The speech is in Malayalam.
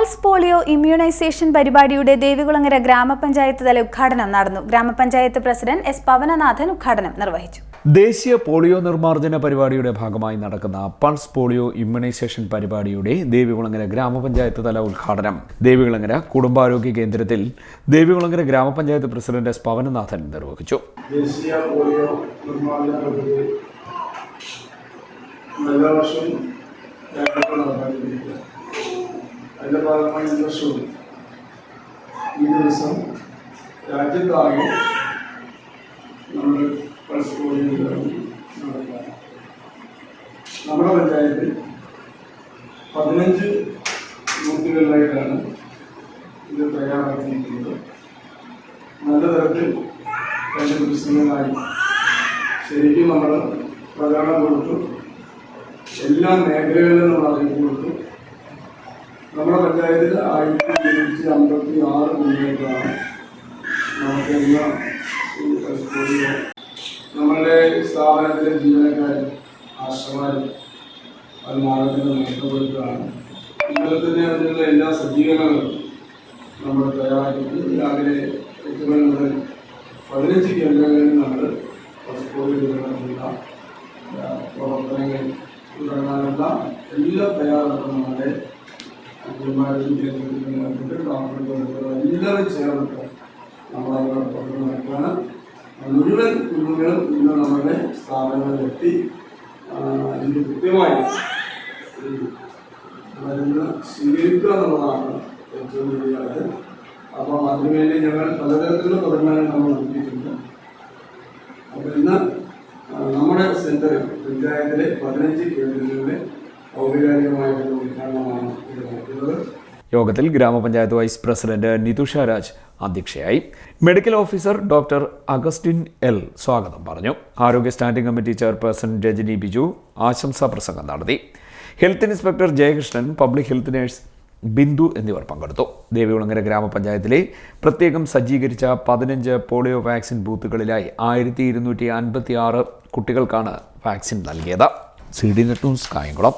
പൾസ് പോളിയോ ഇമ്മ്യൂണൈസേഷൻ പരിപാടിയുടെ ദേവികുളങ്ങര ഗ്രാമപഞ്ചായത്ത് തല ഉദ്ഘാടനം നടന്നു. ഗ്രാമപഞ്ചായത്ത് പ്രസിഡന്റ് എസ് പവനനാഥൻ ഉദ്ഘാടനം നിർവഹിച്ചു. ദേശീയ പോളിയോ നിർമ്മാർജന പരിപാടിയുടെ ഭാഗമായി നടക്കുന്ന പൾസ് പോളിയോ ഇമ്മ്യൂണൈസേഷൻ പരിപാടിയുടെ ദേവികുളങ്ങര ഗ്രാമപഞ്ചായത്ത് തല ഉദ്ഘാടനം. ദേവികുളങ്ങര കുടുംബാരോഗ്യ കേന്ദ്രത്തിൽ ദേവികുളങ്ങര ഗ്രാമപഞ്ചായത്ത് പ്രസിഡന്റ് എസ് പവനനാഥൻ നിർവഹിച്ചു. ദേശീയ പോളിയോ നിർമ്മാർജന പദ്ധതി എല്ലാ വർഷവും രാജ്യത്ത് നടപ്പാക്കിയിരിക്കുക അതിന്റെ ഭാഗമായി വർഷവും ഈ ദിവസം രാജ്യത്താകെ നമ്മൾ പൾസ് പോളിയോ നടക്കുക നമ്മുടെ പഞ്ചായത്തിൽ പതിനഞ്ച് ബൂത്തുകളിലായിട്ടാണ് ഇത് തയ്യാറാക്കിയിരിക്കുന്നത്. നല്ല തരത്തിൽ രണ്ട് ദിവസങ്ങളായി ശരിക്കും നമ്മൾ പ്രചാരണം കൊടുത്തു. എല്ലാ മേഖലകളിലും നമ്മൾ അറിയിപ്പ് കൊടുത്തു. നമ്മുടെ പഞ്ചായത്തിൽ ആയിരത്തി ഇരുന്നൂറ്റി അമ്പത്തി ആറ് മുന്നേറ്റമാണ് നമുക്ക് നമ്മളുടെ സ്ഥാപനത്തിലെ ജീവനക്കാർ ആശ്രമാരും അത് നാളത്തിന് നഷ്ടപ്പെടുത്തുകയാണ്. ഇന്നലെ തന്നെ അതിനുള്ള എല്ലാ സജ്ജീകരണങ്ങളും നമ്മൾ തയ്യാറാക്കിയിട്ടുണ്ട്. രാവിലെ എട്ട് മണി മുതൽ പതിനഞ്ച് കേന്ദ്രങ്ങളിൽ നമ്മൾ പ്രവർത്തനങ്ങൾ തുടങ്ങാനുള്ള എല്ലാ തയ്യാറെടുപ്പും നമ്മുടെ കുടുംബാരോഗ്യ കേന്ദ്രത്തിൽ നടത്തിയിട്ട് ഡോക്ടർ എല്ലാവരും ചേർന്നിട്ട് പ്രവർത്തനം നടക്കുകയാണ് മുഴുവൻ കുഞ്ഞുങ്ങളും ഇന്ന് നമ്മുടെ സ്ഥാപനങ്ങളിലെത്തി ആ, ഇത് കൃത്യമായി മരുന്ന് സ്വീകരിക്കുക എന്നുള്ളതാണ് ഏറ്റവും വലിയ കാര്യം അപ്പം അതിനുവേണ്ടി ഞങ്ങൾ പലതരത്തിലുള്ള പദങ്ങൾ നമ്മൾ നടത്തിയിട്ടുണ്ട് അപ്പോൾ ഇന്ന് നമ്മുടെ സെന്ററിൽ പഞ്ചായത്തിലെ പതിനഞ്ച് കേന്ദ്രങ്ങളിലെ യോഗത്തിൽ ഗ്രാമപഞ്ചായത്ത് വൈസ് പ്രസിഡന്റ് നിതുഷ രാജ് അധ്യക്ഷയായി. Medical officer doctor Augustine L സ്വാഗതം പറഞ്ഞു. ആരോഗ്യ standing committee chairperson Rajani Biju ആശംസാ പ്രസംഗം നടത്തി. Health inspector Jayakrishnan public health nurse Bindu എന്നിവർ പങ്കെടുത്തു. ദേവികുളങ്ങര ഗ്രാമപഞ്ചായത്തിലെ പ്രത്യേകം സജ്ജീകരിച്ച പതിനഞ്ച് പോളിയോ വാക്സിൻ ബൂത്തുകളിലായി ആയിരത്തി ഇരുന്നൂറ്റി അൻപത്തി ആറ് കുട്ടികൾക്കാണ് വാക്സിൻ നൽകിയത്. C D net Kayamkulam.